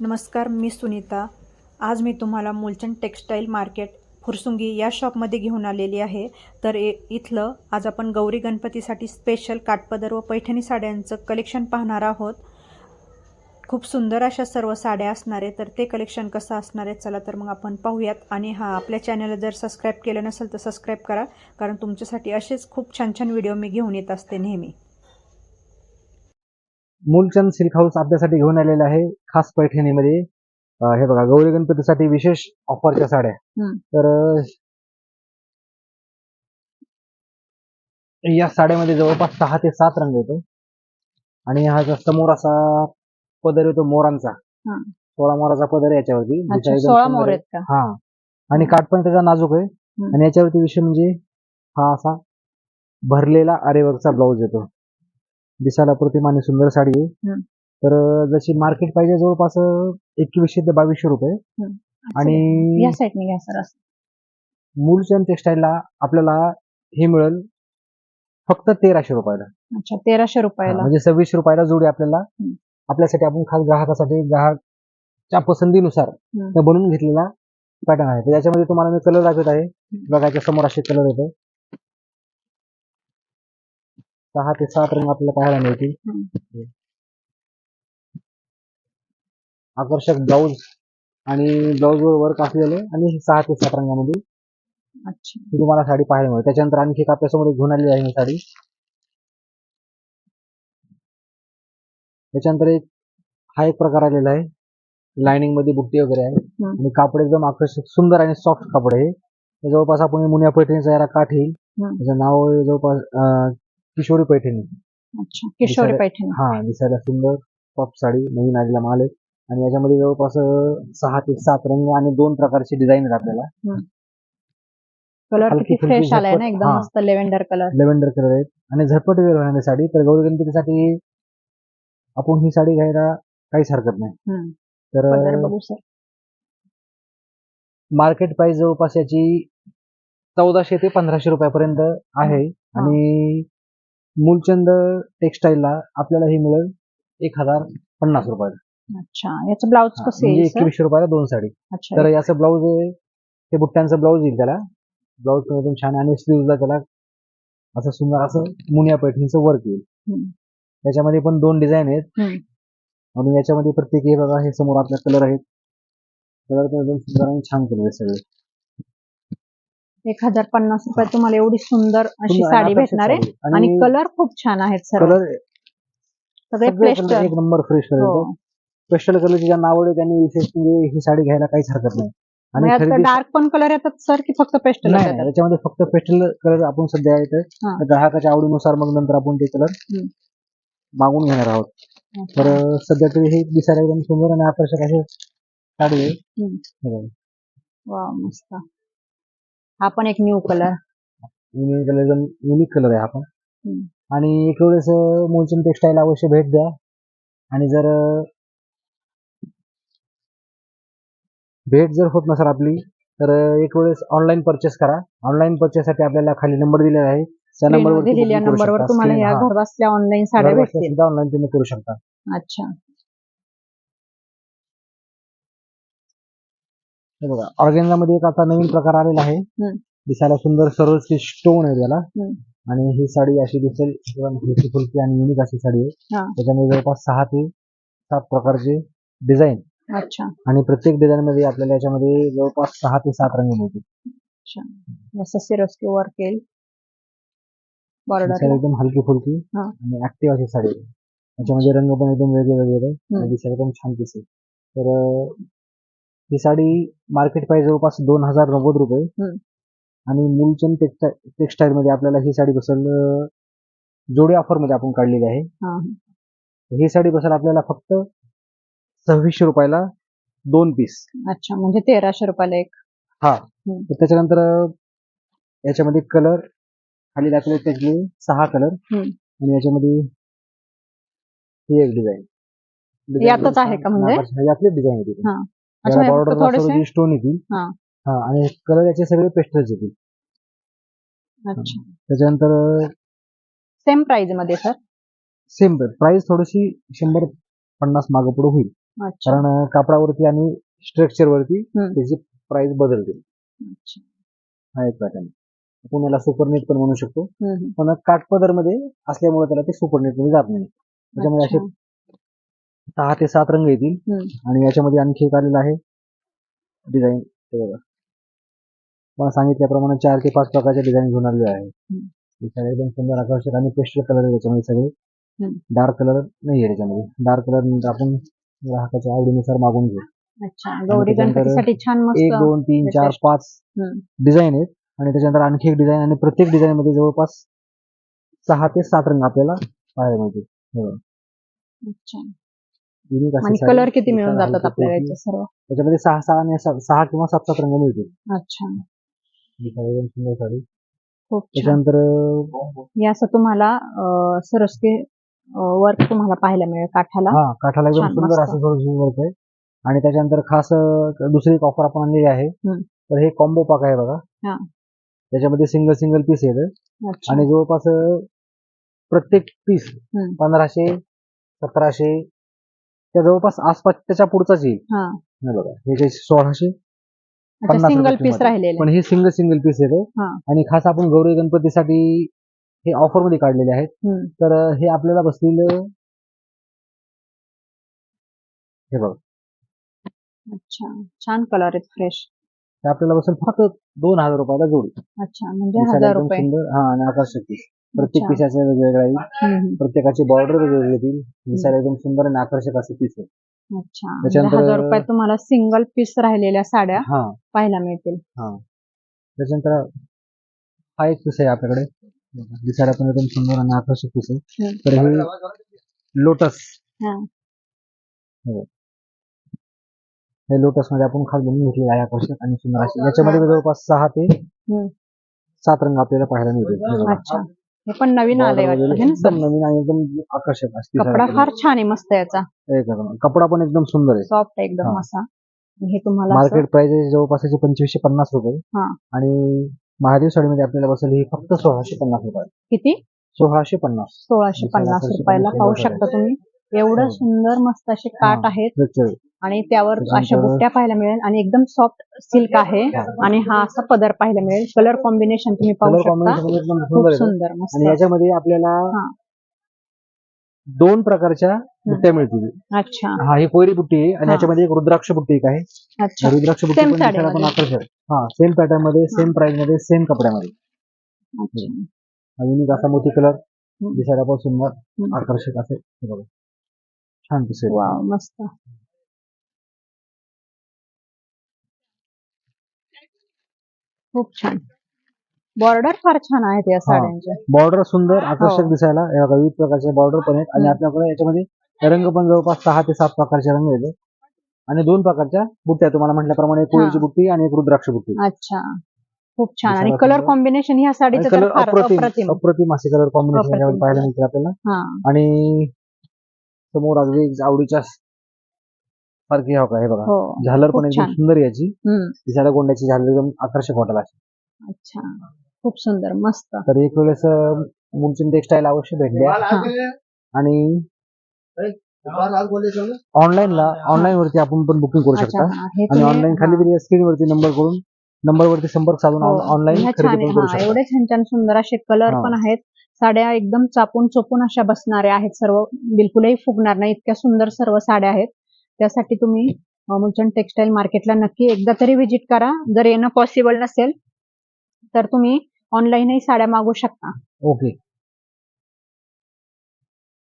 नमस्कार मी सुनीता. आज मी तुम्हाला मूलचंद टेक्स्टाईल मार्केट फुरसुंगी या शॉपमध्ये घेऊन आलेली आहे. तर ए इथलं आज आपण गौरी गणपतीसाठी स्पेशल काठपदर व पैठणी साड्यांचं कलेक्शन पाहणार आहोत. खूप सुंदर अशा सर्व साड्या असणार आहे तर ते कलेक्शन कसं असणार आहे चला तर मग आपण पाहूयात. आणि हां आपल्या चॅनलला जर सबस्क्राईब केलं नसेल तर सबस्क्राईब करा. कारण तुमच्यासाठी असेच खूप छान छान व्हिडिओ मी घेऊन येत असते नेहमी. मूलचंद सिल्क हाऊस आपल्यासाठी घेऊन आलेलं आहे खास पैठणीमध्ये. अं, हे बघा गौरी गणपतीसाठी विशेष ऑफरच्या साड्या. हम्म. तर अं, या साड्यामध्ये जवळपास सहा ते सात रंग येतो. आणि हा जो समोर असा पदर येतो मोरांचा. हा. सोळा मोराचा पदर आहे याच्यावरती. अच्छा दिसायला एकदम सोळा सुंदर मोर आहे. आहेत का? हा. आणि काठ पण त्याचा नाजूक आहे. हम्म. आणि याच्यावरती विषय म्हणजे हा असा भरलेला आरेवर्कचा ब्लाऊज येतो. दिसायला प्रतिम आणि सुंदर साडी आहे. तर जशी मार्केट पाहिजे जवळपास एकवीसशे ते बावीसशे रुपये. आणि या साईडने घ्या सर मूलचंद टेक्सटाईलला आपल्याला हे मिळेल फक्त तेराशे रुपयाला. अच्छा तेराशे रुपयाला. म्हणजे सव्वीसशे रुपयाला जोडी आपल्याला. आपल्यासाठी आपण खास ग्राहकासाठी ग्राहकच्या पसंतीनुसार. त्या बनवून घेतलेला पॅटर्न आहे तर याच्यामध्ये तुम्हाला मी कलर दाखवत आहे. बघा याच्या समोर असे कलर येते सहा ते सात रंग आपल्याला पाहायला मिळतील. आकर्षक ब्लाऊज आणि ब्लाऊज वर वर्क असलेले आणि सहा ते सात रंगामध्ये अच्छा. ही तुम्हाला साडी पाहायला मिळेल. त्याच्यानंतर आणखी एक आपल्यासमोर घेऊन आलेली आहे ही साडी. त्याच्यानंतर एक हा एक प्रकार आलेला आहे. लाइनिंगमध्ये बुट्टी वगैरे आहे. आणि कापड एकदम आकर्षक सुंदर आणि सॉफ्ट कापड आहे. जवळपास आपण मुनिया पैठणीचा याला काठ येईल. त्याचं नाव जवळपास किशोरी पैठणी. अच्छा किशोरी दिसायला- पैठणी. हा दिसायला सुंदर सॉफ्ट साडी नवीन आलेला माल आहे. आणि याच्यामध्ये जवळपास अं, सहा ते सात रंग आणि दोन प्रकारचे डिझाईन आहेत आपल्याला. कलर हलकी किती फुलकी फ्रेश आलाय ना झटपट- एकदम हा. मस्त लेव्हेंडर कलर लेव्हेंडर कलर आहेत. आणि झटपट वेळ होणारी साडी. तर गौरी गणपतीसाठी आपण ही साडी घ्यायला काहीच हरकत नाही. तर बघू सर. मार्केट प्राइस जवळपास याची चौदाशे ते पंधराशे रुपयापर्यंत आहे. आणि मूलचंद टेक्सटाईलला आपल्याला ही मिळेल एक हजार पन्नास रुपयाला. अच्छा याचं ब्लाऊज कसं म्हणजे येईल एकवीसशे रुपयाला दोन साडी. अच्छा. तर याचं ब्लाऊज आहे ते बुट्ट्यांचं ब्लाऊज येईल त्याला. ब्लाऊज एकदम छान आहे आणि स्लीव्हला त्याला असं सुंदर असं मुनिया पैठणीचं वर्क येईल. हम्म. त्याच्यामध्ये पण दोन डिझाईन आहेत. हम्म. आणि याच्यामध्ये प्रत्येक हे बघा हे समोर आपल्या कलर आहेत. कलर पण एकदम सुंदर आणि छान आहे सगळे. एक हजार पन्नास रुपयात तुम्हाला एवढी सुंदर अशी सुंदर आणि साडी आकर्षक भेटणार आहे. साडी. आणि कलर खूप छान आहेत सर कलर सगळे एक नंबर फ्रेश कलर पेस्टल कलरची ज्यांना आवड आहे त्यांनी विशेष म्हणजे ही साडी घ्यायला काहीच हरकत नाही. आणि खरेदी डार्क पण कलर येतात सर की फक्त पेस्टल नाही येतात? याच्यामध्ये फक्त पेस्टल कलर आपण सध्या येतं हा. ग्राहकाच्या आवडीनुसार मग नंतर आपण ते कलर हम्म. मागून घेणार आहोत. तर अं, सध्या तरी हे दिसायला एकदम सुंदर आणि आकर्षक असे साडी आहे. हे बघा. वा मस्त. हा पण एक न्यू कलर युनिक कलर एकदम युनिक कलर आहे पण. हम्म. आणि एक वेळेस मूलचंद टेक्सटाईल अवश्य भेट द्या. आणि जर भेट जर होत नसेल आपली तर एक वेळेस ऑनलाईन परचेस करा. ऑनलाईन परचेस साठी आपल्याला खाली नंबर दिलेला आहे. त्या नंबरवर दिलेल्या नंबरवर तुम्हाला या घर बसल्या ऑनलाईन साड्या भेटतील. ऑनलाईन तुम्ही करू शकता. अच्छा. हे बघा ऑर्गेन्झा मध्ये एक आता नवीन प्रकार आलेला आहे. दिसायला सुंदर सरोजची स्टोन आहे त्याला. आणि ही साडी अशी दिसेल फुलकी आणि युनिक अशी साडी आहे. त्याच्यामध्ये जवळपास सहा ते सात प्रकारचे डिझाईन अच्छा. आणि प्रत्येक डिझाईन मध्ये आपल्याला याच्यामध्ये जवळपास सहा ते सात रंग मिळतील. असं वर्क येईल. बॉर्डर एकदम हलकी फुलकी. आणि ऍक्टिव्ह अशी साडी आहे. त्याच्यामध्ये रंग पण एकदम वेगळे वेगळे दिसायला एकदम छान दिसेल. तर ही साडी मार्केट प्राइस जवळपास दोन हजार नव्वद रुपये हम्म. आणि मूलचंद टेक्सटाईल टेक्सटाईल मध्ये आपल्याला ही साडी बसेल अं, जोडी ऑफरमध्ये आपण काढलेली आहे हा ही साडी बसेल आपल्याला फक्त सव्वीसशे रुपयाला दोन पीस अच्छा म्हणजे तेराशे रुपयाला एक हा. तर त्याच्यानंतर अं, याच्यामध्ये कलर खाली दाखवले त्याचे सहा कलर हम्म. आणि याच्यामध्ये ही एक डिझाईन यातच आहे का म्हणजे? यातले डिझाईन हा. अच्छा फक्त बॉर्डर थोडेसे? स्टोन येतील हा. हा आणि कलर याचे सगळे पेस्टल्स येतील. अच्छा. त्याच्यानंतर सेम प्राइसमध्ये सर सेम प्राइस थोडीशी शंभर पन्नास मागं पुढे होईल. अच्छा. कारण अं, कापडावरती आणि स्ट्रक्चर वरती हम्म. त्याची प्राइस बदलते अच्छा. हा एक पॅटर्न आपण याला सुपरनेट पण म्हणू शकतो. हम्म, हम्म. पण काठपदरमध्ये असल्यामुळे त्याला ते सुपरनेटमध्ये जात नाही. त्याच्यामध्ये असे अच्छा. सहा ते सात रंग येतील. आणि याच्यामध्ये आणखी एक आलेला आहे डिझाईन हे बघा. मला सांगितल्याप्रमाणे चार ते पाच प्रकारचे डिझाईन घेऊन आलेले आहे. एकदम सुंदर आकर्षक आणि पेस्टल कलर आहे त्याच्यामध्ये सगळे. डार्क कलर नाही आहे त्याच्यामध्ये. डार्क कलर आपण ग्राहकाच्या आवडीनुसार मागून घेऊ. एक दोन तीन चार. पाच. डिझाईन आहेत. आणि त्याच्यानंतर आणखी एक डिझाईन आणि प्रत्येक डिझाईन मध्ये जवळपास सहा ते सात रंग आपल्याला पाहायला मिळतील. युनिक असे आणि. कलर किती मिळून जातात आपल्याला. याचे सर्व त्याच्यामध्ये सहा सहा आणि सहा किंवा सात सात रंग मिळतील अच्छा ही साडी एकदम सुंदर साडी खूप छान त्याच्यानंतर हे असं तुम्हाला अं, सरस्वती वर्क तुम्हाला पाहायला मिळेल काठाला हा काठाला एकदम सुंदर मस्त. असं थोडं वर्क आहे आणि त्याच्यानंतर खास अं, दुसरी एक ऑफर आपण आणलेली आहे हम्म. तर हे कॉम्बो पाक आहे बघा हा. त्याच्यामध्ये सिंगल सिंगल पीस येतं अच्छा आणि जवळपास अं, प्रत्येक पीस हम्म. पंधराशे सतराशे त्या जवळपास आसपास त्याच्या पुढचाच. येईल हा. हे बघा हे जे सोळाशे पन्नास सिंगल पीस. राहिलेले. पण हे सिंगल सिंगल पीस येतं हा. आणि खास आपण गौरी गणपतीसाठी हे ऑफरमध्ये काढलेले आहेत. हम्म. तर हे आपल्याला बसलेलं हे बघा. अच्छा छान कलर आहेत फ्रेश हे आपल्याला बसेल फक्त दोन हजार रुपयाला जोडी. अच्छा म्हणजे दिसायला हजार एकदम रुपये. सुंदर हा आणि आकर्षक पीस प्रत्येक अच्छा. वेगवेगळ्या येईल हम्म, हम्म. प्रत्येकाची बॉर्डर वेगवेगळी येतील दिसायला एकदम सुंदर आणि आकर्षक असे पीस आहे अच्छा म्हणजे त्याच्यानंतर- हजार रुपयात तुम्हाला सिंगल पीस राहिलेल्या साड्या हा पाहायला मिळतील त्याच्यानंतर हा एक पीस आहे आपल्याकडे दिसायला पण एकदम सुंदर आणि आकर्षक पीस आहे हम्म. तर हे लोटस हा. हे बघ. हे लोटसमध्ये आपण खास बनवून घेतलेले आहे आकर्षक आणि सुंदर असे याच्यामध्ये जवळपास सहा ते. सात रंग आपल्याला पाहायला मिळतील हे बघा. अच्छा हे पण नवीन आलंय Border वाटतं वगैरे हे ना सर? एकदम नवीन आणि एकदम आकर्षक असते कपडा फार छान आहे मस्त याचा. कपडा पण एकदम सुंदर आहे. सॉफ्ट एकदम हा. असा. हे तुम्हाला असं- मार्केट प्राइस आहे जवळपास याचे पंचवीसशे पन्नास रुपये. हा. आणि महादेव साडीमध्ये आपल्याला बसेल ही फक्त सोळाशे पन्नास रुपये. किती? सोळाशे पन्नास. सोळाशे पन्नास रुपयाला पाहू शकता तुम्ही. एवढं हो. सुंदर मस्त असे काट आहेत. आणि त्यावर अशा बुट्ट्या पाहायला मिळेल आणि एकदम सॉफ्ट सिल्क आहे आणि हा असा पदर पाहायला मिळेल. कलर कॉम्बिनेशन तुम्ही पाहू शकता. खूप सुंदर आणि याच्यामध्ये आपल्याला. दोन प्रकारच्या बुट्ट्या मिळतील. अच्छा. हा ही कोयरी बुट्टी आहे आणि. याच्यामध्ये एक रुद्राक्ष बुट्टी एक आहे. अच्छा. रुद्राक्ष बुट्टी पण. आकर्षक. हा सेम पॅटर्नमध्ये सेम प्राइसमध्ये सेम कपड्यामध्ये. हा युनिक असा मोती कलर. दिसायला पण सुंदर. आकर्षक असे बघा. छान दिसेल. वाव मस्त. खूप छान. बॉर्डर फार छान आहेत या साड्यांचे बॉर्डर सुंदर आकर्षक हो. दिसायला. हे बघा विविध प्रकारचे बॉर्डर पण आहेत. आणि हम्म. आपल्याकडे याच्यामध्ये रंग पण जवळपास सहा ते सात प्रकारचे रंग आहेत. आणि दोन प्रकारच्या बुट्ट्या तुम्हाला म्हटल्याप्रमाणे एक कोळीची हा. बुट्टी आणि एक रुद्राक्ष बुट्टी. अच्छा. खूप छान. आणि दिसायला कलर सुंदर. कॉम्बिनेशन ह्या साडीचं तर कलर फार अप्रतिम अप्रतिम. अप्रतिम असे कलर कॉम्बिनेशन अप्रतिम. पाहायला मिळतील आपल्याला. हा. आणि समोर अगदी आवडीच्या हो का? हे बघा. हो. झालर खूप पण एकदम छान. सुंदर आहे याची हम्म गोंड्याची झालर एकदम आकर्षक वाटेल अशी. अच्छा. खूप सुंदर. मस्त. तर एक वेळेस मुलचिन टेक्सटाईल अवश्य भेट द्या हा. आणि ऑनलाईनला ऑनलाईन वरती आपण पण बुकिंग करू अच्छा शकता. हा, हे आणि तुम्ही- ऑनलाईन खाली हा. दिलेल्या स्क्रीन वरती नंबर करून नंबर वरती संपर्क साधून हो. ऑनलाईन ह्या खरेदी पण आहे करू हा, शकता. एवढे छान छान सुंदर असे कलर हा. पण आहेत. साड्या एकदम चापून चोपून अशा बसणाऱ्या आहेत. सर्व बिलकुलही फुगणार नाही. इतक्या सुंदर सर्व साड्या आहेत. त्यासाठी तुम्ही मुलचंद टेक्सटाईल मार्केटला नक्की एकदा तरी व्हिजिट करा. जर येणं पॉसिबल नसेल तर तुम्ही ऑनलाईनही साड्या मागू शकता. ओके